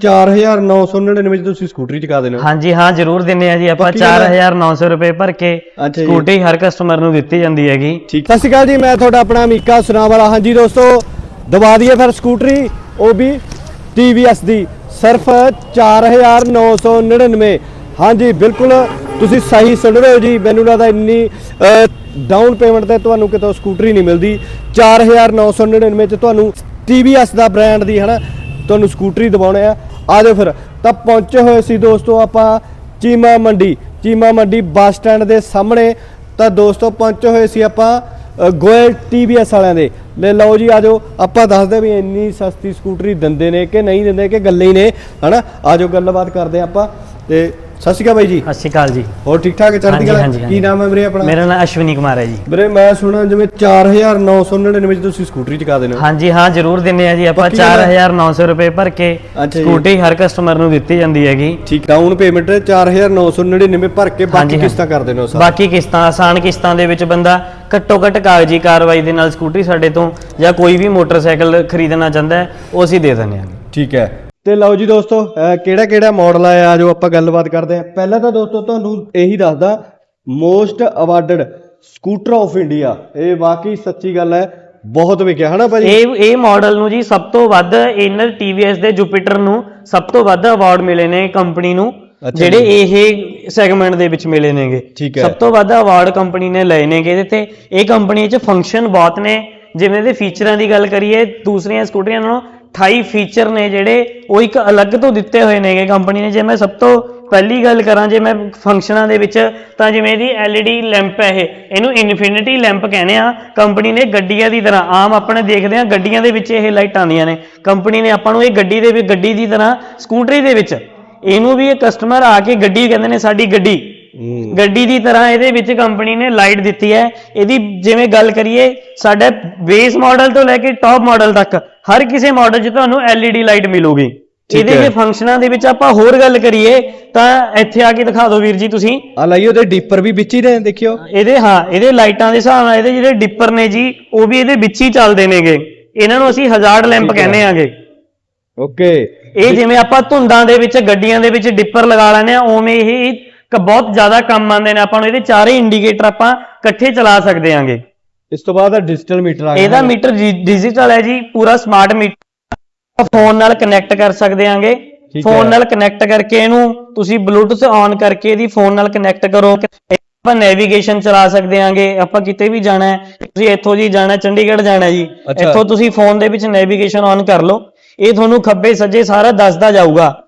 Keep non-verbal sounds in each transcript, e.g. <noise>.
4999 ਚ ਤੁਸੀਂ ਸਕੂਟਰੀ ਚਕਾ ਦੇਣਾ। ਹਾਂਜੀ ਹਾਂ ਜ਼ਰੂਰ ਦਿੰਨੇ ਆ ਜੀ ਆਪਾਂ ਪੱਕੀ ਗੱਲ ਹੈ? 4900 ਰੁਪਏ ਭਰ ਕੇ ਅੱਛਾ ਜੀ। ਸਕੂਟੀ ਹਰ ਕਸਟਮਰ ਨੂੰ ਦਿੱਤੀ ਜਾਂਦੀ ਹੈਗੀ। ਠੀਕ। ਸਤਿ ਸ਼੍ਰੀ ਅਕਾਲ ਜੀ ਮੈਂ ਤੁਹਾਡਾ ਆਪਣਾ ਮੀਕਾ ਸੁਨਾ ਵਾਲਾ। ਹਾਂਜੀ ਦੋਸਤੋ ਦਬਾ ਦਈਏ ਫਿਰ ਸਕੂਟਰੀ। ਉਹ ਵੀ TVS ਦੀ ਸਿਰਫ 4999 ਹਾਂਜੀ ਬਿਲਕੁਲ ਤੁਸੀਂ ਸਹੀ ਸੁਣ ਰਹੇ ਹੋ ਜੀ। ਮੈਨੂੰ ਲੱਗਦਾ ਇੰਨੀ ਡਾਊਨ ਪੇਮੈਂਟ ਤੇ ਤੁਹਾਨੂੰ ਕਿਤੋਂ ਸਕੂਟਰੀ ਨਹੀਂ ਮਿਲਦੀ। 4999 ਚ ਤੁਹਾਨੂੰ TVS ਦਾ ਬ੍ਰਾਂਡ ਦੀ ਹਨਾ ਤੁਹਾਨੂੰ ਸਕੂਟਰੀ ਦਿਵਾਉਣੇ ਆ। ਆ ਜਾਓ ਫਿਰ। ਤਾਂ ਪਹੁੰਚੇ ਹੋਏ ਸੀ ਦੋਸਤੋ ਆਪਾਂ ਚੀਮਾ ਮੰਡੀ। ਚੀਮਾ ਮੰਡੀ ਬੱਸ ਸਟੈਂਡ ਦੇ ਸਾਹਮਣੇ। ਤਾਂ ਦੋਸਤੋ ਪਹੁੰਚੇ ਹੋਏ ਸੀ ਆਪਾਂ ਅ, ਗੋਇਲ TVS ਵਾਲਿਆਂ ਦੇ। ਲੈ ਲਓ ਜੀ ਆਜੋ ਆਪਾਂ ਦੱਸਦੇ ਵੀ ਇੰਨੀ ਸਸਤੀ ਸਕੂਟਰੀ ਦਿੰਦੇ ਨੇ ਕਿ ਨਹੀਂ ਦਿੰਦੇ ਕਿ ਗੱਲੇ ਹੀ ਨੇ। ਹਨਾ? ਆਜੋ ਗੱਲਬਾਤ ਕਰਦੇ ਹਾਂ ਆਪਾਂ। ਤੇ ਸਤਿ ਸ਼੍ਰੀ ਅਕਾਲ ਬਾਈ ਜੀ। ਸਤਿ ਸ਼੍ਰੀ ਅਕਾਲ ਜੀ। ਹੋਰ ਠੀਕ ਠਾਕ ਹੈ ਚੜ੍ਹਦੀ ਕਲਾ? ਹਾਂਜੀ, ਕੀ। ਨਾਮ ਹੈ ਵੀਰੇ ਆਪਣਾ? ਮੇਰਾ ਨਾਮ ਅਸ਼ਵਨੀ ਕੁਮਾਰ ਹੈ ਜੀ। ਵੀਰੇ ਮੈਂ ਸੁਣਾ ਜਿਵੇਂ 4999 ਚ ਤੁਸੀਂ ਸਕੂਟਰੀ ਚਕਾ ਦੇਣਾ ਹਾਂਜੀ ਹਾਂ ਜ਼ਰੂਰ ਦਿੰਨੇ ਆ ਜੀ। ਆਪਾਂ ਪੱਕੀ ਗੱਲ ਹੈ? 4900 ਰੁਪਏ ਭਰ ਕੇ ਅੱਛਾ ਜੀ। ਸਕੂਟੀ ਹਰ ਕਸਟਮਰ ਨੂੰ ਦਿੱਤੀ ਜਾਂਦੀ ਹੈਗੀ। ਠੀਕ ਡਾਊਨ ਪੇਮੈਂਟ 4999 ਭਰ ਕੇ ਬਾਕੀ ਹਾਂਜੀ, ਕਿਸ਼ਤਾਂ ਕਰ ਦੇਣਾ ਸਾਰਾ। ਬਾਕੀ ਕਿਸ਼ਤਾਂ ਆਸਾਨ ਕਿਸ਼ਤਾਂ ਦੇ ਵਿੱਚ ਬੰਦਾ ਘੱਟੋ ਘੱਟ ਕਾਗਜ਼ੀ ਕਾਰਵਾਈ ਦੇ ਨਾਲ ਸਕੂਟਰੀ ਸਾਡੇ ਤੋਂ ਜਾਂ ਕੋਈ ਵੀ ਮੋਟਰਸਾਈਕਲ ਖਰੀਦਣਾ ਚਾਹੁੰਦਾ ਹੈ ਉਹ ਅਸੀਂ ਦੇ ਦਿੰਦੇ ਹਾਂ। ਠੀਕ ਹੈ। ਤੇ ਲਓ ਜੀ ਦੋਸਤੋ ਕਿਹੜਾ ਕਿਹੜਾ ਮਾਡਲ ਆਇਆ ਜੋ ਆਪਾਂ ਗੱਲਬਾਤ ਕਰਦੇ ਹਾਂ। ਪਹਿਲਾਂ ਤਾਂ ਦੋਸਤੋ ਤੁਹਾਨੂੰ ਇਹੀ ਦੱਸਦਾ most awarded scooter of India ਇਹ ਵਾਕਈ ਸੱਚੀ ਗੱਲ ਹੈ ਬਹੁਤ ਵਿਕਿਆ ਹਨਾ ਭਾਜੀ? ਇਹ ਇਹ ਮਾਡਲ ਨੂੰ ਜੀ ਸਭ ਤੋਂ ਵੱਧ ਇਨਰ TVS ਦੇ ਜੁਪੀਟਰ ਨੂੰ ਸਭ ਤੋਂ ਵੱਧ ਅਵਾਰਡ ਮਿਲੇ ਨੇ ਕੰਪਨੀ ਨੂੰ ਜਿਹੜੇ ਇਹ ਸੈਗਮੈਂਟ ਦੇ ਵਿੱਚ ਮਿਲੇ ਨੇਗੇ। ਸਭ ਤੋਂ ਵੱਧ ਅਵਾਰਡ ਕੰਪਨੀ ਨੇ ਲਏ ਨੇਗੇ ਇਹਦੇ ਤੇ। ਇਹ ਕੰਪਨੀ 'ਚ ਫੰਕਸ਼ਨ ਬਹੁਤ ਨੇ। ਜਿਵੇਂ ਇਹਦੇ ਫੀਚਰਾਂ ਦੀ ਗੱਲ ਕਰੀਏ ਦੂਸਰੀਆਂ ਸਕੂਟਰੀਆਂ ਨਾਲੋਂ 28 ਫੀਚਰ ਨੇ ਜਿਹੜੇ, ਉਹ ਇੱਕ ਅਲੱਗ ਤੋਂ ਦਿੱਤੇ ਹੋਏ ਨੇਗੇ ਕੰਪਨੀ ਨੇ। ਜੇ ਮੈਂ ਸਭ ਤੋਂ ਪਹਿਲੀ ਗੱਲ ਕਰਾਂ, ਜੇ ਮੈਂ ਫੰਕਸ਼ਨਾਂ ਦੇ ਵਿੱਚ, ਤਾਂ ਜਿਵੇਂ ਇਹਦੀ LED ਲੈਂਪ ਹੈ ਇਹ। ਇਹਨੂੰ ਇਨਫਿਨਿਟੀ ਲੈਂਪ ਕਹਿੰਦੇ ਆ। ਕੰਪਨੀ ਨੇ ਗੱਡੀਆਂ ਦੀ ਤਰ੍ਹਾਂ, ਆਮ ਆਪਣੇ ਦੇਖਦੇ ਆ, ਗੱਡੀਆਂ ਦੇ ਵਿੱਚ ਇਹ ਲਾਈਟ ਆਉਂਦੀਆਂ ਨੇ। ਕੰਪਨੀ ਨੇ ਆਪਾਂ ਨੂੰ ਇਹ ਗੱਡੀ ਦੇ ਵੀ ਗੱਡੀ ਦੀ ਤਰ੍ਹਾਂ, ਸਕੂਟਰੀ ਦੇ ਵਿੱਚ, ਇਹਨੂੰ ਵੀ ਇਹ ਕਸਟਮਰ ਆ ਕੇ ਗੱਡੀ ਕਹਿੰਦੇ ਨੇ ਸਾਡੀ ਗੱਡੀ। ਗੱਡੀ ਦੀ ਤਰ੍ਹਾਂ ਇਹਦੇ ਵਿੱਚ ਕੰਪਨੀ ਨੇ ਲਾਈਟ ਦਿੱਤੀ ਹੈ। ਇਹਦੀ ਜਿਵੇਂ ਗੱਲ ਕਰੀਏ ਸਾਡੇ ਬੇਸ ਮਾਡਲ ਤੋਂ ਲੈ ਕੇ ਟੌਪ ਮਾਡਲ ਤੱਕ ਹਰ ਕਿਸੇ ਮਾਡਲ 'ਚ ਤੁਹਾਨੂੰ LED ਲਾਈਟ ਮਿਲੂਗੀ। ਇਹਦੇ ਹੈ। ਜੇ ਫੰਕਸ਼ਨਾਂ ਦੇ ਵਿੱਚ ਆਪਾਂ ਹੋਰ ਗੱਲ ਕਰੀਏ ਤਾਂ ਇੱਥੇ ਆ ਕੇ ਦਿਖਾ ਦਿਓ ਵੀਰ ਜੀ ਤੁਸੀਂ। ਆ ਲਾਈਓ ਤੇ ਡੀਪਰ ਵੀ ਵਿੱਚ ਹੀ ਨੇ ਦੇਖਿਓ। ਇਹਦੇ ਹਾਂ ਇਹਦੇ ਲਾਈਟਾਂ ਦੇ ਹਿਸਾਬ ਨਾਲ ਇਹਦੇ ਜਿਹੜੇ ਡਿੱਪਰ ਨੇ ਜੀ ਉਹ ਵੀ ਇਹਦੇ ਵਿੱਚ ਹੀ ਚੱਲਦੇ ਨੇਗੇ। ਇਹਨਾਂ ਨੂੰ ਅਸੀਂ ਹਜ਼ਾਰਡ ਲੈਂਪ ਹੈ। ਕਹਿੰਦੇ ਆਂਗੇ। ਓਕੇ। ਇਹ ਜਿਵੇਂ ਆਪਾਂ ਧੁੰਦਾਂ ਦੇ ਵਿੱਚ ਗੱਡੀਆਂ ਦੇ ਵਿੱਚ ਡਿੱਪਰ ਲਗਾ ਲੈਂਦੇ ਆ ਉਵੇਂ ਇਹ ਕ- ਬਹੁਤ ਜ਼ਿਆਦਾ ਕੰਮ ਆਉਂਦੇ ਨੇ ਆਪਾਂ ਨੂੰ ਇਹਦੇ ਚਾਰੇ ਇੰਡੀਕੇਟਰ ਆਪਾਂ ਇਕੱਠੇ ਚਲਾ ਸਕਦੇ ਆਂਗੇ। ਇਸ ਤੋਂ ਬਾਅਦ ਡਿਜੀਟਲ ਮੀਟਰ ਆ ਗਿਆ। ਇਹਦਾ ਮੀਟਰ ਡਿਜੀਟਲ ਹੈ ਜੀ ਪੂਰਾ ਸਮਾਰਟ ਮੀਟਰ ਫੋਨ ਨਾਲ ਕਨੈਕਟ ਕਰ ਸਕਦੇ ਆਂਗੇ। ਫੋਨ। ਨਾਲ ਕਨੈਕਟ ਕਰਕੇ ਇਹਨੂੰ ਤੁਸੀਂ ਬਲੂਟੁੱਥ ਔਨ ਕਰਕੇ ਇਹਦੀ ਫੋਨ ਨਾਲ ਕਨੈਕਟ ਕਰੋ। ਆਪਾਂ ਨੈਵੀਗੇਸ਼ਨ ਚਲਾ ਸਕਦੇ ਆਂਗੇ। ਆਪਾਂ ਕਿਤੇ ਵੀ ਜਾਣਾ ਹੈ ਤੁਸੀਂ ਇੱਥੋਂ ਜੀ ਜਾਣਾ ਚੰਡੀਗੜ੍ਹ ਜਾਣਾ ਜੀ। ਇੱਥੋਂ ਤੁਸੀਂ ਫੋਨ ਦੇ ਵਿੱਚ ਨੈਵੀਗੇਸ਼ਨ ਔਨ ਕਰ ਲਓ। ਇਹ ਤੁਹਾਨੂੰ ਖੱਬੇ ਸੱਜੇ ਸਾਰਾ ਦੱਸਦਾ ਜਾਊਗਾ।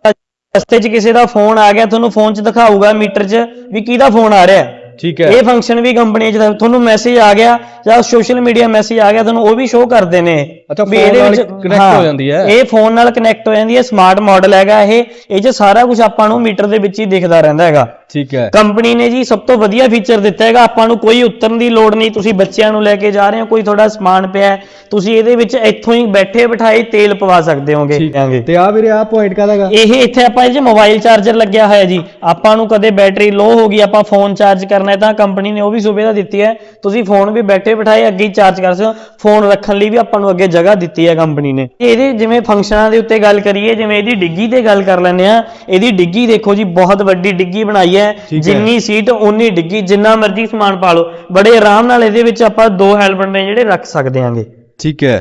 ਰਸਤੇ 'ਚ ਕਿਸੇ ਦਾ ਫੋਨ ਆ ਗਿਆ, ਤੁਹਾਨੂੰ ਫੋਨ 'ਚ ਦਿਖਾਊਗਾ ਮੀਟਰ 'ਚ ਵੀ ਕਿਹਦਾ ਫੋਨ ਆ ਰਿਹਾ। ਠੀਕ ਹੈ। ਇਹ ਫੰਕਸ਼ਨ ਵੀ ਕੰਪਨੀ 'ਚ ਤੁਹਾਨੂੰ ਮੈਸੇਜ ਆ ਗਿਆ ਜਾਂ ਸੋਸ਼ਲ ਮੀਡੀਆ ਮੈਸੇਜ ਆ ਗਿਆ ਤੁਹਾਨੂੰ ਉਹ ਵੀ ਸ਼ੋਅ ਕਰਦੇ ਨੇ। ਅੱਛਾ, ਵੀ ਇਹਦੇ ਵਿੱਚ connect ਹਾਂ, ਜਾਂਦੀ ਹੈ। ਇਹ ਫੋਨ ਨਾਲ ਕਨੈਕਟ ਹੋ ਜਾਂਦੀ ਹੈ ਸਮਾਰਟ ਮਾਡਲ ਹੈਗਾ ਇਹ ਇਹ 'ਚ ਸਾਰਾ ਕੁਝ ਆਪਾਂ ਨੂੰ ਮੀਟਰ ਦੇ ਵਿੱਚ ਹੀ ਦਿਖਦਾ ਰਹਿੰਦਾ ਹੈਗਾ। ਠੀਕ ਹੈ। ਕੰਪਨੀ ਨੇ ਜੀ ਸਭ ਤੋਂ ਵਧੀਆ ਫੀਚਰ ਦਿੱਤਾ ਹੈਗਾ ਆਪਾਂ ਨੂੰ ਕੋਈ ਉਤਰਨ ਦੀ ਲੋੜ ਨਹੀਂ ਤੁਸੀਂ ਬੱਚਿਆਂ ਨੂੰ ਲੈ ਕੇ ਜਾ ਰਹੇ ਹੋ ਕੋਈ ਤੁਹਾਡਾ ਸਮਾਨ ਪਿਆ ਤੁਸੀਂ ਇਹਦੇ ਵਿੱਚ ਇੱਥੋਂ ਹੀ ਬੈਠੇ ਬਿਠਾਏ ਤੇਲ ਪਵਾ ਸਕਦੇ ਹੋਗੇ ਤੇ ਆ ਵੀਰੇ ਆ ਪੁਆਇੰਟ ਕਾਹਦਾਗਾ ਇਹ ਇੱਥੇ ਆਪਾਂ ਇਹ 'ਚ ਮੋਬਾਈਲ ਚਾਰਜਰ ਲੱਗਿਆ ਹੋਇਆ ਜੀ ਆਪਾਂ ਨੂੰ ਕਦੇ ਬੈਟਰੀ ਲੋ ਹੋ ਗਈ ਆਪਾਂ ਫੋਨ ਚਾਰਜ ਕਰਨਾ ਹੈ ਤਾਂ ਕੰਪਨੀ ਨੇ ਉਹ ਵੀ ਸੁਵਿਧਾ ਦਿੱਤੀ ਹੈ। ਤੁਸੀਂ ਫੋਨ ਵੀ ਬੈਠੇ ਬਿਠਾਏ ਅੱਗੇ ਚਾਰਜ ਕਰ ਸਕਦੇ ਹੋ। ਫੋਨ ਰੱਖਣ ਲਈ ਵੀ ਆਪਾਂ ਨੂੰ ਅੱਗੇ ਜਗ੍ਹਾ ਦਿੱਤੀ ਹੈ ਕੰਪਨੀ ਨੇ। ਇਹਦੇ ਜਿਵੇਂ ਫੰਕਸ਼ਨਾਂ ਦੇ ਉੱਤੇ ਗੱਲ ਕਰੀਏ ਜਿਵੇਂ ਇਹਦੀ ਡਿੱਗੀ ਤੇ ਗੱਲ ਕਰ ਲੈਂਦੇ ਆ ਇਹਦੀ ਡਿੱਗੀ ਦੇਖੋ ਜੀ ਬਹੁਤ ਵੱਡੀ ਡਿੱਗੀ ਬਣਾਈ ਹੈ। ਜਿੰਨੀ ਸੀਟ ਉਨੀ ਡਿੱਗੀ। ਜਿੰਨਾ ਮਰਜ਼ੀ ਸਮਾਨ ਪਾ ਲਓ। ਬੜੇ ਆਰਾਮ ਨਾਲ ਇਹਦੇ ਵਿੱਚ ਆਪਾਂ ਦੋ ਹੈਲਮਟ ਨੇ ਜਿਹੜੇ ਰੱਖ ਸਕਦੇ ਆਂਗੇ ਠੀਕ ਹੈ।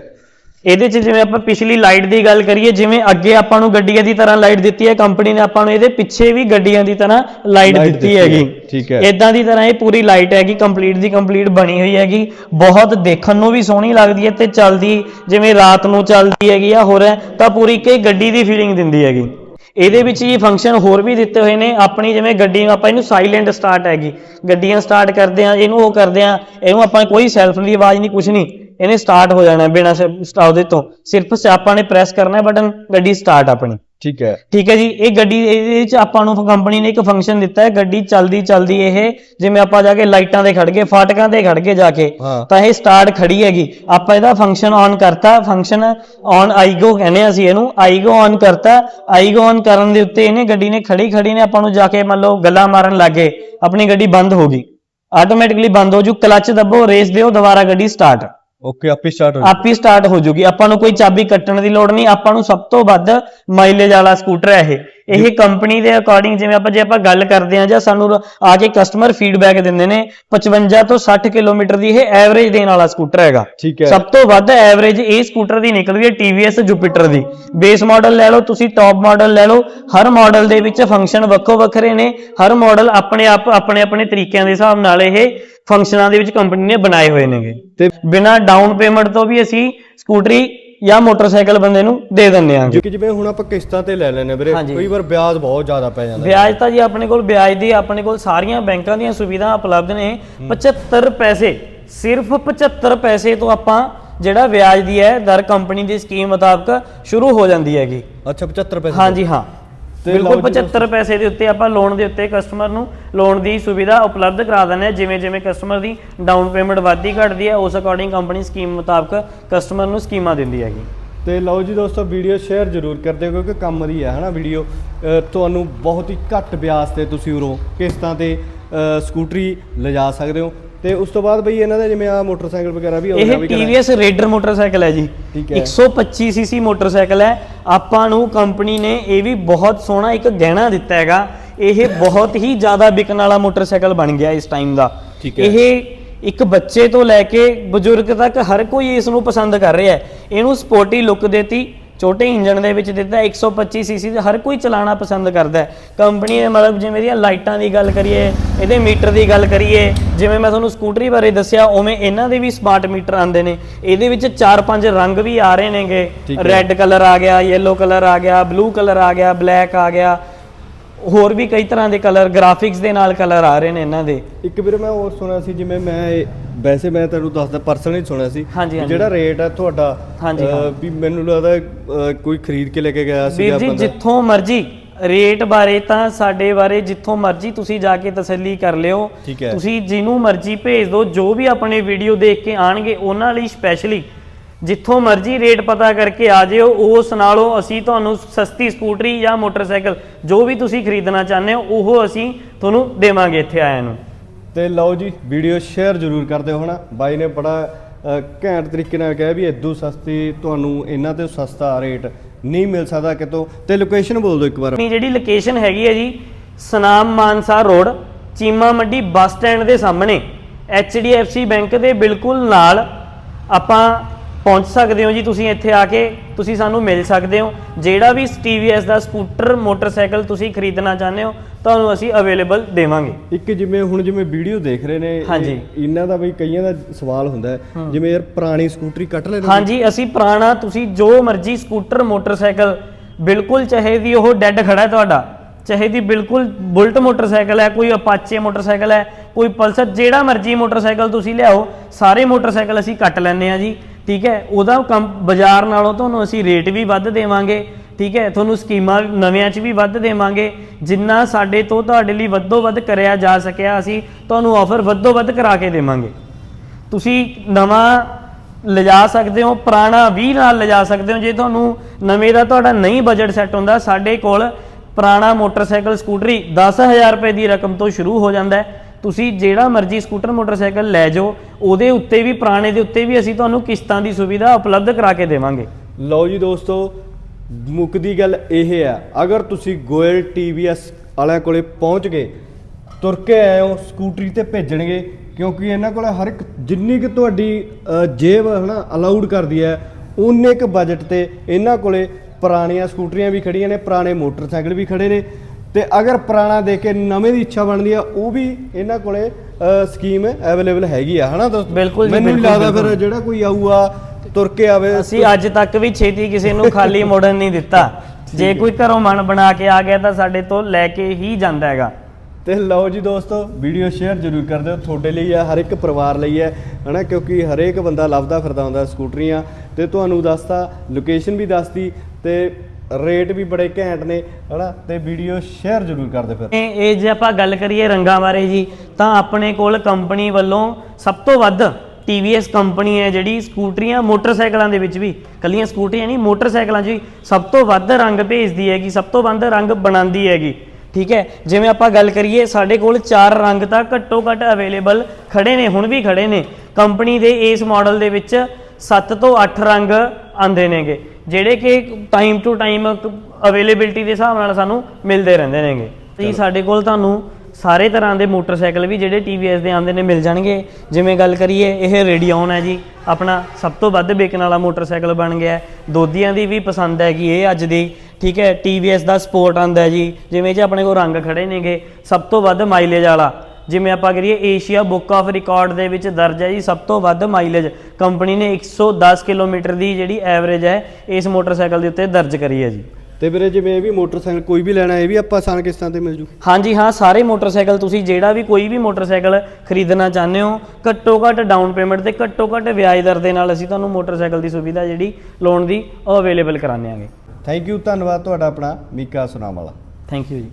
ਇਹਦੇ 'ਚ ਜਿਵੇਂ ਆਪਾਂ ਪਿਛਲੀ ਲਾਈਟ ਦੀ ਗੱਲ ਕਰੀਏ ਜਿਵੇਂ ਅੱਗੇ ਆਪਾਂ ਨੂੰ ਗੱਡੀਆਂ ਦੀ ਤਰ੍ਹਾਂ ਲਾਈਟ ਦਿੱਤੀ ਹੈ ਕੰਪਨੀ ਨੇ ਆਪਾਂ ਨੂੰ ਇਹਦੇ ਪਿੱਛੇ ਵੀ ਗੱਡੀਆਂ ਦੀ ਤਰ੍ਹਾਂ ਲਾਈਟ ਦਿੱਤੀ ਹੈਗੀ ਹੈ, ਠੀਕ ਹੈ। ਇਦਾਂ ਦੀ ਤਰ੍ਹਾਂ ਇਹ ਪੂਰੀ ਲਾਈਟ ਹੈਗੀ ਕੰਪਲੀਟ ਦੀ ਕੰਪਲੀਟ ਬਣੀ ਹੋਈ ਹੈਗੀ। ਬਹੁਤ ਦੇਖਣ ਨੂੰ ਵੀ ਸੋਹਣੀ ਲੱਗਦੀ ਹੈ ਤੇ ਚੱਲਦੀ ਜਿਵੇਂ ਰਾਤ ਨੂੰ ਚੱਲਦੀ ਹੈਗੀ ਆ ਹੋਰ ਹੈ ਤਾਂ ਪੂਰੀ ਇੱਕ ਇਹ ਗੱਡੀ ਦੀ ਫੀਲਿੰਗ ਦਿੰਦੀ ਹੈਗੀ। ਇਹਦੇ ਵਿੱਚ ਇਹ ਫੰਕਸ਼ਨ ਹੋਰ ਵੀ ਦਿੱਤੇ ਹੋਏ ਨੇ ਆਪਣੀ ਜਿਵੇਂ ਗੱਡੀ ਨੂੰ ਆਪਾਂ ਇਹਨੂੰ ਸਾਇਲੈਂਟ ਸਟਾਰਟ ਹੈਗੀ। ਗੱਡੀਆਂ ਸਟਾਰਟ ਕਰਦੇ ਆ ਇਹਨੂੰ ਉਹ ਕਰਦੇ ਆ ਇਹਨੂੰ ਆਪਾਂ ਕੋਈ ਸੈਲਫ ਦੀ ਆਵਾਜ਼ ਨਹੀਂ ਕੁਝ ਨਹੀਂ। ਇਹਨੇ ਸਟਾਰਟ ਹੋ ਜਾਣਾ ਬਿਨਾ ਸਟਾਪ ਦੇ ਤੋਂ। ਸਿਰਫ ਆਪਾਂ ਨੇ ਪ੍ਰੈਸ ਕਰਨਾ ਹੈ ਬਟਨ ਗੱਡੀ ਸਟਾਰਟ ਆਪਣੀ। ਠੀਕ ਹੈ। ਠੀਕ ਹੈ ਜੀ ਇਹ ਗੱਡੀ ਇਹਦੇ ਵਿੱਚ ਆਪਾਂ ਨੂੰ ਕੰਪਨੀ ਨੇ ਇੱਕ ਫੰਕਸ਼ਨ ਦਿੱਤਾ ਹੈ ਗੱਡੀ ਚੱਲਦੀ ਚੱਲਦੀ ਇਹ ਜਿਵੇਂ ਆਪਾਂ ਜਾ ਕੇ ਲਾਈਟਾਂ ਤੇ ਖੜ ਗਏ ਫਾਟਕਾਂ ਤੇ ਖੜ ਗਏ ਜਾ ਕੇ। ਤਾਂ ਇਹ ਸਟਾਰਟ ਖੜੀ ਹੈਗੀ। ਆਪਾਂ ਇਹਦਾ ਫੰਕਸ਼ਨ ਔਨ ਕਰਤਾ ਫੰਕਸ਼ਨ ਔਨ ਆਈਗੋ ਕਹਿੰਦੇ ਅਸੀਂ ਇਹਨੂੰ ਆਈਗੋ ਔਨ ਕਰਤਾ। ਆਈਗੋ ਔਨ ਕਰਨ ਦੇ ਉੱਤੇ ਇਹਨੇ ਗੱਡੀ ਨੇ ਖੜੀ ਖੜੀ ਨੇ ਆਪਾਂ ਨੂੰ ਜਾ ਕੇ ਮੰਨ ਲਓ ਗੱਲਾਂ ਮਾਰਨ ਲੱਗੇ ਆਪਣੀ ਗੱਡੀ ਬੰਦ ਹੋ ਗਈ। ਆਟੋਮੈਟਿਕਲੀ ਬੰਦ ਹੋ ਜੂ ਕਲੱਚ ਦੱਬੋ ਰੇਸ ਦਿਓ ਦੁਬਾਰਾ ਗੱਡੀ ਸਟਾਰਟ ਓਕੇ ਆਪੇ ਸਟਾਰਟ ਹੋ ਆਪ ਹੀ ਸਟਾਰਟ ਹੋ ਜੂਗੀ ਆਪਾਂ ਨੂੰ ਕੋਈ ਚਾਬੀ ਕੱਟਣ ਦੀ ਲੋੜ ਨਹੀਂ। ਆਪਾਂ ਨੂੰ ਸਭ ਤੋਂ ਵੱਧ ਮਾਈਲੇਜ ਵਾਲਾ ਸਕੂਟਰ ਹੈ ਇਹ। ਇਹ ਕੰਪਨੀ ਦੇ ਅਕੋਰਡਿੰਗ ਜਿਵੇਂ ਆਪਾਂ ਜੇ ਆਪਾਂ ਗੱਲ ਕਰਦੇ ਹਾਂ ਜਾਂ ਸਾਨੂੰ ਆ ਕੇ ਕਸਟਮਰ ਫੀਡਬੈਕ ਦਿੰਦੇ ਨੇ 55 ਤੋਂ 60 ਕਿਲੋਮੀਟਰ ਦੀ ਇਹ ਐਵਰੇਜ ਦੇਣ ਵਾਲਾ ਸਕੂਟਰ ਹੈਗਾ। ਠੀਕ ਹੈ। ਸਭ ਤੋਂ ਵੱਧ ਐਵਰੇਜ ਇਹ ਸਕੂਟਰ ਦੀ ਨਿਕਲਦੀ ਹੈ TVS ਜੁਪੀਟਰ ਦੀ। ਬੇਸ ਮਾਡਲ ਲੈ ਲਓ ਤੁਸੀਂ ਟੌਪ ਮਾਡਲ ਲੈ ਲਓ ਹਰ ਮਾਡਲ ਦੇ ਵਿੱਚ ਫੰਕਸ਼ਨ ਵੱਖੋ ਵੱਖਰੇ ਨੇ ਹਰ ਮਾਡਲ ਆਪਣੇ ਆਪ ਆਪਣੇ ਆਪਣੇ ਤਰੀਕਿਆਂ ਦੇ ਹਿਸਾਬ ਨਾਲ ਇਹ ਫੰਕਸ਼ਨਾਂ ਦੇ ਵਿੱਚ ਕੰਪਨੀ ਨੇ ਬਣਾਏ ਹੋਏ ਨੇਗੇ। ਤੇ ਬਿਨਾ ਡਾਊਨ ਪੇਮੈਂਟ ਤੋਂ ਵੀ ਅਸੀਂ ਸਕੂਟਰੀ ਜਾਂ ਮੋਟਰਸਾਈਕਲ ਬੰਦੇ ਨੂੰ ਦੇ ਦਿੰਦੇ ਆਂਗੇ ਕਿ ਜਿਵੇਂ ਹੁਣ ਆਪਾਂ ਕਿਸ਼ਤਾਂ ਤੇ ਲੈ ਲੈਨੇ ਵੀਰੇ ਹਾਂਜੀ। ਕਈ ਵਾਰ ਵਿਆਜ ਬਹੁਤ ਜ਼ਿਆਦਾ ਪੈ ਜਾਂਦਾ। ਵਿਆਜ ਤਾਂ ਜੀ ਆਪਣੇ ਕੋਲ ਵਿਆਜ ਦੀ ਆਪਣੇ ਕੋਲ ਸਾਰੀਆਂ ਬੈਂਕਾਂ ਦੀਆਂ ਸੁਵਿਧਾ ਉਪਲਬਧ ਨੇ। 75 ਪੈਸੇ ਸਿਰਫ 75 ਪੈਸੇ ਤੋਂ ਆਪਾਂ ਜਿਹੜਾ ਵਿਆਜ ਦੀ ਹੈ ਦਰ ਕੰਪਨੀ ਦੀ ਸਕੀਮ ਮੁਤਾਬਕ ਸ਼ੁਰੂ ਹੋ ਜਾਂਦੀ ਹੈਗੀ। ਅੱਛਾ 75 ਪੈਸੇ ਹਾਂਜੀ ਹਾਂ। ਬਿਲਕੁਲ ਲਓ ਜੀ 75 ਪੈਸੇ ਦੇ ਉੱਤੇ ਆਪਾਂ ਲੋਨ ਦੇ ਉੱਤੇ ਕਸਟਮਰ ਨੂੰ ਲੋਨ ਦੀ ਸੁਵਿਧਾ ਉਪਲਬਧ ਕਰਾ ਦਿੰਦੇ ਹਾਂ। ਜਿਵੇਂ ਜਿਵੇਂ ਕਸਟਮਰ ਦੀ ਡਾਊਨ ਪੇਮੈਂਟ ਵੱਧਦੀ ਘਟਦੀ ਹੈ ਉਸ ਅਕੋਰਡਿੰਗ ਕੰਪਨੀ ਸਕੀਮ ਮੁਤਾਬਕ ਕਸਟਮਰ ਨੂੰ ਸਕੀਮਾਂ ਦਿੰਦੀ ਹੈਗੀ। ਤੇ ਲਓ ਜੀ ਦੋਸਤੋ ਵੀਡੀਓ ਸ਼ੇਅਰ ਜ਼ਰੂਰ ਕਰ ਦਿਓ ਕਿਉਂਕਿ ਕੰਮ ਦੀ ਹੈ ਹਨਾ ਵੀਡੀਓ ਤੁਹਾਨੂੰ ਬਹੁਤ ਹੀ ਘੱਟ ਵਿਆਜ ਤੇ ਤੁਸੀਂ ਉਰੋਂ ਕਿਸ਼ਤਾਂ ਤੇ ਸਕੂਟਰੀ ਲਿਜਾ ਸਕਦੇ ਹੋ। ਤੇ ਉਸ ਤੋਂ ਬਾਅਦ ਬਈ ਇਹਨਾਂ ਦਾ ਜਿਵੇਂ ਆ ਮੋਟਰਸਾਈਕਲ ਵਗੈਰਾ ਵੀ ਆਉਂਦਾ ਇਹ TVS ਰੇਡਰ ਮੋਟਰਸਾਈਕਲ ਹੈ ਜੀ। ਠੀਕ ਹੈ। 125 ਸੀਸੀ ਮੋਟਰਸਾਈਕਲ ਹੈ। ਆਪਾਂ ਨੂੰ ਕੰਪਨੀ ਨੇ ਇਹ ਵੀ ਬਹੁਤ ਸੋਹਣਾ ਇੱਕ ਗਹਿਣਾ ਦਿੱਤਾ ਹੈਗਾ। ਇਹ ਬਹੁਤ ਹੀ ਜ਼ਿਆਦਾ ਵਿਕਣ ਵਾਲਾ ਮੋਟਰਸਾਈਕਲ ਬਣ ਗਿਆ ਇਸ ਟਾਈਮ ਦਾ। ਇਹ ਇੱਕ ਬੱਚੇ ਤੋਂ ਲੈ ਕੇ ਬਜ਼ੁਰਗ ਤੱਕ ਹਰ ਕੋਈ ਇਸ ਨੂੰ ਪਸੰਦ ਕਰ ਰਿਹਾ ਹੈ। ਇਹਨੂੰ ਸਪੋਰਟੀ ਲੁੱਕ ਦੇਤੀ। ਛੋਟੇ ਇੰਜਨ ਦੇ ਵਿੱਚ ਦਿੱਤਾ 125 ਸੀਸੀ ਦਾ ਹਰ ਕੋਈ ਚਲਾਉਣਾ ਪਸੰਦ ਕਰਦਾ ਹੈ। ਕੰਪਨੀ ਦੇ ਮਤਲਬ ਜਿਵੇਂ ਦੀਆਂ ਲਾਈਟਾਂ ਦੀ ਗੱਲ ਕਰੀਏ ਇਹਦੇ ਮੀਟਰ ਦੀ ਗੱਲ ਕਰੀਏ ਜਿਵੇਂ ਮੈਂ ਤੁਹਾਨੂੰ ਸਕੂਟਰੀ ਬਾਰੇ ਦੱਸਿਆ ਉਵੇਂ ਇਹਨਾਂ ਦੇ ਵੀ ਸਮਾਰਟ ਮੀਟਰ ਆਉਂਦੇ ਨੇ। ਇਹਦੇ ਵਿੱਚ 4-5 ਰੰਗ ਵੀ ਆ ਰਹੇ ਨੇਗੇ। ਰੈੱਡ ਕਲਰ ਆ ਗਿਆ ਯੈਲੋ ਕਲਰ ਆ ਗਿਆ ਬਲੂ ਕਲਰ ਆ ਗਿਆ ਬਲੈਕ ਆ ਗਿਆ। ਹੋਰ ਵੀ ਕਈ ਤਰ੍ਹਾਂ ਦੇ ਕਲਰ ਗ੍ਰਾਫਿਕਸ ਦੇ ਨਾਲ ਕਲਰ ਆ ਰਹੇ ਨੇ ਇਹਨਾਂ ਦੇ ਇੱਕ ਵੀਰੇ ਮੈਂ ਹੋਰ ਸੁਣਿਆ ਸੀ ਜਿਵੇਂ ਮੈਂ ਇਹ- ਵੈਸੇ ਮੈਂ ਤੈਨੂੰ ਦੱਸਦਾ ਪਰਸਨਲੀ ਸੁਣਿਆ ਸੀ ਹਾਂਜੀ, ਵੀ ਹਾਂਜੀ। ਜਿਹੜਾ ਰੇਟ ਹੈ ਤੁਹਾਡਾ ਹਾਂਜੀ, ਅ, ਹਾਂ। ਵੀ ਮੈਨੂੰ ਲੱਗਦਾ ਕੋਈ ਖਰੀਦ ਕੇ ਲੈ ਕੇ ਗਿਆ ਵੀਰ ਸੀਗਾ ਜੀ ਜਿੱਥੋਂ ਮਰਜ਼ੀ ਰੇਟ ਬਾਰੇ ਤਾਂ ਸਾਡੇ ਬਾਰੇ ਜਿੱਥੋਂ ਮਰਜ਼ੀ ਤੁਸੀਂ ਜਾ ਕੇ ਤਸੱਲੀ ਕਰ ਲਿਓ ਠੀਕ ਹੈ। ਤੁਸੀਂ ਜਿਹਨੂੰ ਮਰਜ਼ੀ ਭੇਜ ਦਿਓ ਜੋ ਵੀ ਆਪਣੇ ਵੀਡੀਓ ਦੇਖ ਕੇ ਆਣਗੇ ਉਹਨਾਂ ਲਈ ਸਪੈਸ਼ਲੀ ਜਿੱਥੋਂ ਮਰਜ਼ੀ ਰੇਟ ਪਤਾ ਕਰਕੇ ਆ ਜਿਓ ਉਸ ਨਾਲੋਂ ਅਸੀਂ ਤੁਹਾਨੂੰ ਸਸਤੀ ਸਕੂਟਰੀ ਜਾਂ ਮੋਟਰਸਾਈਕਲ ਜੋ ਵੀ ਤੁਸੀਂ ਖਰੀਦਣਾ ਚਾਹੁੰਦੇ ਹੋ ਉਹ ਅਸੀਂ ਤੁਹਾਨੂੰ ਦੇਵਾਂਗੇ ਇੱਥੇ ਆਇਆਂ ਨੂੰ। ਤੇ ਲਓ ਜੀ ਵੀਡੀਓ ਸ਼ੇਅਰ ਜ਼ਰੂਰ ਕਰ ਦਿਓ ਹਨਾ ਬਾਈ ਨੇ ਬੜਾ ਘੈਂਟ ਤਰੀਕੇ ਨਾਲ ਕਿਹਾ ਵੀ ਇਦੋਂ ਸਸਤੀ ਤੁਹਾਨੂੰ ਇਹਨਾਂ ਤੇ ਸਸਤਾ ਰੇਟ ਨਹੀਂ ਮਿਲ ਸਕਦਾ ਕਿਤੋਂ। ਤੇ ਲੋਕੇਸ਼ਨ ਬੋਲ ਦਿਓ ਇੱਕ ਵਾਰ। ਆਪਣੀ ਜਿਹੜੀ ਲੋਕੇਸ਼ਨ ਹੈਗੀ ਹੈ ਜੀ ਸਨਾਮ Mansa road Cheema Mandi bus stand ਦੇ ਸਾਹਮਣੇ HDFC ਬੈਂਕ ਦੇ ਬਿਲਕੁਲ ਨਾਲ ਆਪਾਂ ਪਹੁੰਚ ਸਕਦੇ ਹੋ ਜੀ ਤੁਸੀਂ ਇੱਥੇ ਆ ਕੇ ਤੁਸੀਂ ਸਾਨੂੰ ਮਿਲ ਸਕਦੇ ਹੋ। ਜਿਹੜਾ ਵੀ TVS ਦਾ ਸਕੂਟਰ ਮੋਟਰਸਾਈਕਲ ਤੁਸੀਂ ਖਰੀਦਣਾ ਚਾਹੁੰਦੇ ਹੋ ਤੁਹਾਨੂੰ ਅਸੀਂ ਅਵੇਲੇਬਲ ਦੇਵਾਂਗੇ। ਇੱਕ ਜਿਵੇਂ ਹੁਣ ਜਿਵੇਂ ਵੀਡੀਓ ਦੇਖ ਰਹੇ ਨੇ ਇਹ- ਹਾਂਜੀ। ਇਹਨਾਂ ਦਾ ਬਈ ਕਈਆਂ ਦਾ ਸਵਾਲ ਹੁੰਦਾ ਹੈ। ਜਿਵੇਂ ਯਾਰ ਪੁਰਾਣੀ ਸਕੂਟਰੀ ਕੱਟ ਲੈਣੀ ਹਾਂਜੀ ਅਸੀਂ ਪੁਰਾਣਾ ਤੁਸੀਂ ਜੋ ਮਰਜ਼ੀ ਸਕੂਟਰ ਮੋਟਰਸਾਈਕਲ ਬਿਲਕੁਲ ਚਾਹੇ ਦੀ ਉਹ ਡੈੱਡ ਖੜਾ ਹੈ ਤੁਹਾਡਾ ਚਾਹੇ ਦੀ ਬਿਲਕੁਲ ਬੁਲਟ ਮੋਟਰਸਾਈਕਲ ਹੈ ਕੋਈ ਅਪਾਚੇ ਮੋਟਰਸਾਈਕਲ ਹੈ ਕੋਈ ਪਲਸਰ ਜਿਹੜਾ ਮਰਜ਼ੀ ਮੋਟਰਸਾਈਕਲ ਤੁਸੀਂ ਲਿਆਓ ਸਾਰੇ ਮੋਟਰਸਾਈਕਲ ਅਸੀਂ ਕੱਟ ਲੈਂਦੇ ਆ ਜੀ। ਠੀਕ ਹੈ? ਉਹਦਾ ਕੰਮ ਬਾਜ਼ਾਰ ਨਾਲੋਂ ਤੁਹਾਨੂੰ ਅਸੀਂ ਰੇਟ ਵੀ ਵੱਧ ਦੇਵਾਂਗੇ, ਠੀਕ ਹੈ? ਤੁਹਾਨੂੰ ਸਕੀਮਾਂ ਨਵਿਆਂ 'ਚ ਵੀ ਵੱਧ ਦੇਵਾਂਗੇ। ਜਿੰਨਾ ਸਾਡੇ ਤੋਂ ਤੁਹਾਡੇ ਲਈ ਵੱਧੋ ਵੱਧ ਕਰਿਆ ਜਾ ਸਕਿਆ, ਅਸੀਂ ਤੁਹਾਨੂੰ ਆਫਰ ਵੱਧੋ ਵੱਧ ਕਰਾ ਕੇ ਦੇਵਾਂਗੇ। ਤੁਸੀਂ ਨਵਾਂ ਲਿਜਾ ਸਕਦੇ ਹੋ, ਪੁਰਾਣਾ ਵੀ ਨਾਲ ਲਿਜਾ ਸਕਦੇ ਹੋ। ਜੇ ਤੁਹਾਨੂੰ ਨਵੇਂ ਦਾ ਤੁਹਾਡਾ ਨਹੀਂ ਬਜਟ ਸੈੱਟ ਹੁੰਦਾ, ਸਾਡੇ ਕੋਲ ਪੁਰਾਣਾ ਮੋਟਰਸਾਈਕਲ, ਸਕੂਟਰੀ 10000 ਰੁਪਏ ਦੀ ਰਕਮ ਤੋਂ ਸ਼ੁਰੂ ਹੋ ਜਾਂਦਾ ਹੈ। ਤੁਸੀਂ ਜਿਹੜਾ ਮਰਜ਼ੀ ਸਕੂਟਰ ਮੋਟਰਸਾਈਕਲ ਲੈ ਜਾਓ ਉਹਦੇ ਉੱਤੇ ਵੀ ਪੁਰਾਣੇ ਦੇ ਉੱਤੇ ਵੀ ਅਸੀਂ ਤੁਹਾਨੂੰ ਕਿਸ਼ਤਾਂ ਦੀ ਸੁਵਿਧਾ ਉਪਲਬਧ ਕਰਾ ਕੇ ਦੇਵਾਂਗੇ। ਲਓ ਜੀ ਦੋਸਤੋ ਮੁੱਕਦੀ ਗੱਲ ਇਹ ਹੈ ਅਗਰ ਤੁਸੀਂ ਗੋਇਲ ਟੀਵੀਐਸ ਵਾਲਿਆਂ ਕੋਲੇ ਪਹੁੰਚ ਗਏ ਤੁਰ ਕੇ ਆਏ ਹੋ ਸਕੂਟਰੀ ਤੇ ਭੇਜਣਗੇ ਕਿਉਂਕਿ ਇਹਨਾਂ ਕੋਲ ਹਰ ਇੱਕ ਜਿੰਨੀ ਕਿ ਤੁਹਾਡੀ ਅ, ਜੇਬ ਹਨਾ ਅਲਾਉਡ ਕਰਦੀ ਹੈ ਉਨੇ ਕੁ ਬਜਟ ਤੇ ਇਹਨਾਂ ਕੋਲੇ ਪੁਰਾਣੀਆਂ ਸਕੂਟਰੀਆਂ ਵੀ ਖੜੀਆਂ ਨੇ ਪੁਰਾਣੇ ਮੋਟਰਸਾਈਕਲ ਵੀ ਖੜੇ ਨੇ। ਤੇ ਅਗਰ ਪੁਰਾਣਾ ਦੇ ਕੇ ਨਵੇਂ ਦੀ ਇੱਛਾ ਬਣਦੀ ਆ ਉਹ ਵੀ ਇਹਨਾਂ ਕੋਲੇ ਸਕੀਮ ਅਵੇਲੇਬਲ ਹੈਗੀ ਆ ਹਨਾ ਦੋਸਤੋ? ਬਿਲਕੁਲ ਜੀ, ਮੈਨੂੰ ਲੱਗਦਾ ਫਿਰ ਜਿਹੜਾ ਕੋਈ ਆਊਗਾ ਤੁਰ ਕੇ ਆਵੇ ਅਸੀਂ ਅੱਜ ਤੱਕ ਵੀ ਛੇਤੀ ਕਿਸੇ ਨੂੰ ਖਾਲੀ <laughs> ਮੋੜਨ ਨਹੀਂ ਦਿੱਤਾ। ਜੇ ਕੋਈ ਘਰੋਂ ਮਨ ਬਣਾ ਕੇ ਆ ਗਿਆ ਤਾਂ ਸਾਡੇ ਤੋਂ ਲੈ ਕੇ ਹੀ ਜਾਂਦਾ ਹੈਗਾ। ਤੇ ਲਓ ਜੀ ਦੋਸਤੋ ਵੀਡੀਓ ਸ਼ੇਅਰ ਜ਼ਰੂਰ ਕਰ ਦਿਓ। ਤੁਹਾਡੇ ਲਈ ਹੈ ਹਰ ਇੱਕ ਪਰਿਵਾਰ ਲਈ ਹੈ ਹਨਾ? ਕਿਉਂਕਿ ਹਰੇਕ ਬੰਦਾ ਲੱਭਦਾ ਫਿਰਦਾ ਹੁੰਦਾ ਸਕੂਟਰੀਆਂ। ਤੇ ਤੁਹਾਨੂੰ ਦੱਸਤਾ ਲੋਕੇਸ਼ਨ ਵੀ ਦੱਸਤੀ ਤੇ ਰੇਟ ਵੀ ਬੜੇ ਘੈਂਟ ਨੇ, ਹਨਾ? ਤੇ ਵੀਡੀਓ ਸ਼ੇਅਰ ਜ਼ਰੂਰ ਕਰ ਦਿਓ ਫਿਰ। ਇਹ ਇਹ ਜੇ ਆਪਾਂ ਗੱਲ ਕਰੀਏ ਰੰਗਾਂ ਬਾਰੇ ਜੀ, ਤਾਂ ਆਪਣੇ ਕੋਲ ਕੰਪਨੀ ਵੱਲੋਂ ਸਭ ਤੋਂ ਵੱਧ TVS ਕੰਪਨੀ ਹੈ ਜਿਹੜੀ ਸਕੂਟਰੀਆਂ, ਮੋਟਰਸਾਈਕਲਾਂ ਦੇ ਵਿੱਚ ਵੀ। ਕੱਲੀਆਂ ਸਕੂਟਰੀਆਂ ਨਹੀਂ, ਮੋਟਰਸਾਈਕਲਾਂ 'ਚ ਵੀ ਸਭ ਤੋਂ ਵੱਧ ਰੰਗ ਭੇਜਦੀ ਹੈਗੀ, ਸਭ ਤੋਂ ਵੱਧ ਰੰਗ ਬਣਾਉਂਦੀ ਹੈਗੀ। ਠੀਕ ਹੈ? ਜਿਵੇਂ ਆਪਾਂ ਗੱਲ ਕਰੀਏ, ਸਾਡੇ ਕੋਲ ਚਾਰ ਰੰਗ ਤਾਂ ਘੱਟੋ ਘੱਟ ਅਵੇਲੇਬਲ ਖੜੇ ਨੇ, ਹੁਣ ਵੀ ਖੜੇ ਨੇ। ਕੰਪਨੀ ਦੇ ਇਸ ਮਾਡਲ ਦੇ ਵਿੱਚ 7 ਤੋਂ 8 ਰੰਗ ਆਂਦੇ ਨੇਗੇ। ਜਿਹੜੇ ਕਿ ਟਾਈਮ ਟੂ ਟਾਈਮ ਅਵੇਲੇਬਿਲਟੀ ਦੇ ਹਿਸਾਬ ਨਾਲ ਸਾਨੂੰ ਮਿਲਦੇ ਰਹਿੰਦੇ ਨੇਗੇ। ਜੀ ਸਾਡੇ ਕੋਲ ਤੁਹਾਨੂੰ ਸਾਰੇ ਤਰ੍ਹਾਂ ਦੇ ਮੋਟਰਸਾਈਕਲ ਵੀ ਜਿਹੜੇ TVS ਦੇ ਆਉਂਦੇ ਨੇ ਮਿਲ ਜਾਣਗੇ। ਜਿਵੇਂ ਗੱਲ ਕਰੀਏ ਇਹ ਰੇਡੀਓਨ ਹੈ ਜੀ। ਆਪਣਾ ਸਭ ਤੋਂ ਵੱਧ ਵਿਕਣ ਵਾਲਾ ਮੋਟਰਸਾਈਕਲ ਬਣ ਗਿਆ। ਦੋਧੀਆਂ ਦੀ ਵੀ ਪਸੰਦ ਹੈਗੀ ਇਹ ਅੱਜ ਦੀ। ਠੀਕ ਹੈ TVS ਦਾ ਸਪੋਰਟ ਆਂਦਾ ਜੀ। ਜਿਵੇਂ ਜੀ ਆਪਣੇ ਕੋਲ ਰੰਗ ਖੜੇ ਨੇਗੇ। ਸਭ ਤੋਂ ਵੱਧ ਮਾਈਲੇਜ ਵਾਲਾ ਜਿਵੇਂ ਆਪਾਂ ਕਰੀਏ ਏਸ਼ੀਆ ਬੁੱਕ ਆਫ ਰਿਕਾਰਡ ਦੇ ਵਿੱਚ ਦਰਜ ਹੈ ਜੀ ਸਭ ਤੋਂ ਵੱਧ ਮਾਈਲੇਜ ਕੰਪਨੀ ਨੇ 110 ਕਿਲੋਮੀਟਰ ਦੀ ਜਿਹੜੀ ਐਵਰੇਜ ਹੈ ਇਸ ਮੋਟਰਸਾਈਕਲ ਦੇ ਉੱਤੇ ਦਰਜ ਕਰੀ ਹੈ ਜੀ। ਤੇ ਵੀਰੇ ਜਿਵੇਂ ਇਹ ਵੀ ਮੋਟਰਸਾਈਕਲ ਕੋਈ ਵੀ ਲੈਣਾ ਇਹ ਵੀ ਆਪਾਂ ਆਸਾਨ ਕਿਸ਼ਤਾਂ ਤੇ ਮਿਲ ਜੂ। ਹਾਂਜੀ ਹਾਂ ਸਾਰੇ ਮੋਟਰਸਾਈਕਲ ਤੁਸੀਂ ਜਿਹੜਾ ਵੀ ਕੋਈ ਵੀ ਮੋਟਰਸਾਈਕਲ ਖਰੀਦਣਾ ਚਾਹੁੰਦੇ ਹੋ ਘੱਟੋ ਘੱਟ ਡਾਊਨ ਪੇਮੈਂਟ ਤੇ ਘੱਟੋ ਘੱਟ ਵਿਆਜ ਦਰ ਦੇ ਨਾਲ ਅਸੀਂ ਤੁਹਾਨੂੰ ਮੋਟਰਸਾਈਕਲ ਦੀ ਸੁਵਿਧਾ ਜਿਹੜੀ ਲੋਨ ਦੀ ਉਹ ਅਵੇਲੇਬਲ ਕਰਾਉਂਦੇ ਆਂਗੇ। ਥੈਂਕ ਯੂ ਧੰਨਵਾਦ ਤੁਹਾਡਾ ਆਪਣਾ ਮੀਕਾ ਸੁਨਾਮ ਵਾਲਾ ਥੈਂਕ ਯੂ ਜੀ।